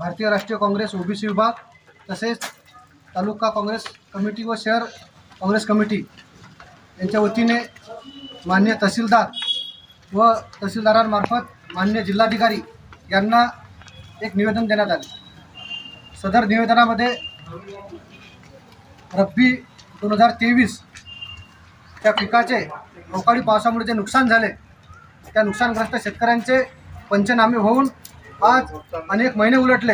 भारतीय राष्ट्रीय काँग्रेस ओबीसी विभाग तसेच तालुका काँग्रेस कमिटी व शहर काँग्रेस कमिटी यांच्या वतीने मान्य तहसीलदार व तहसीलदारांमार्फत मान्य जिल्हाधिकारी यांना एक निवेदन देण्यात आले. सदर निवेदनामध्ये रब्बी दोन हजार तेवीस त्या पिकाचे अवकाळी पावसामुळे जे नुकसान झाले त्या नुकसानग्रस्त शेतकऱ्यांचे पंचनामे होऊन आज अनेक महिने उलटले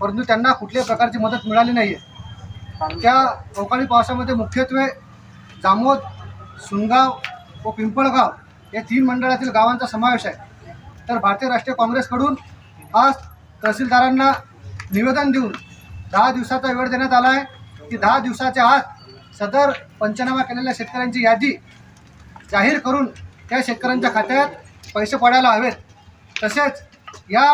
परंतु त्यांना कुठल्याही प्रकारची मदत मिळाली नाही आहे त्या अवकाळी पावसामध्ये मुख्यत्वे जामोद सुनगाव व पिंपळगाव या तीन मंडळातील गावांचा समावेश आहे. तर भारतीय राष्ट्रीय काँग्रेसकडून आज तहसीलदारांना निवेदन देऊन दहा दिवसाचा वेळ देण्यात आला आहे की दहा दिवसाच्या आत सदर पंचनामा केलेल्या शेतकऱ्यांची यादी जाहीर करून त्या शेतकऱ्यांच्या खात्यात पैसे पडायला हवेत. तसेच या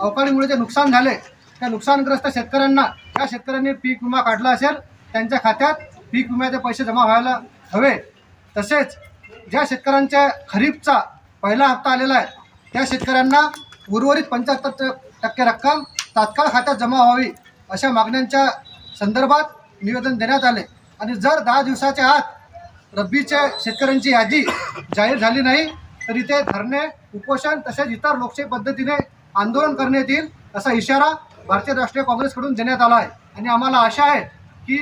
अवकाळीमुळे जे नुकसान झाले त्या नुकसानग्रस्त शेतकऱ्यांना त्या शेतकऱ्यांनी पीक विमा काढला असेल त्यांच्या खात्यात पीक विम्याचे पैसे जमा व्हायला हवे. तसेच ज्या शेतकऱ्यांच्या खरीपचा पहिला हप्ता आलेला आहे त्या शेतकऱ्यांना उर्वरित पंच्याहत्तर टक्के रक्कम तात्काळ खात्यात जमा व्हावी अशा मागण्यांच्या संदर्भात निवेदन देण्यात आले. आणि जर दहा दिवसाच्या आत रब्बीच्या शेतकऱ्यांची यादी जाहीर झाली नाही तर इथे धरणे उपोषण तसेच इतर लोकशाही पद्धतीने आंदोलन करण्यात येईल असा इशारा भारतीय राष्ट्रीय काँग्रेसकडून देण्यात आला आहे. आणि आम्हाला आशा आहे की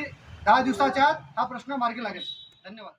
दहा दिवसाच्या आत हा प्रश्न मार्गी लागेल. धन्यवाद.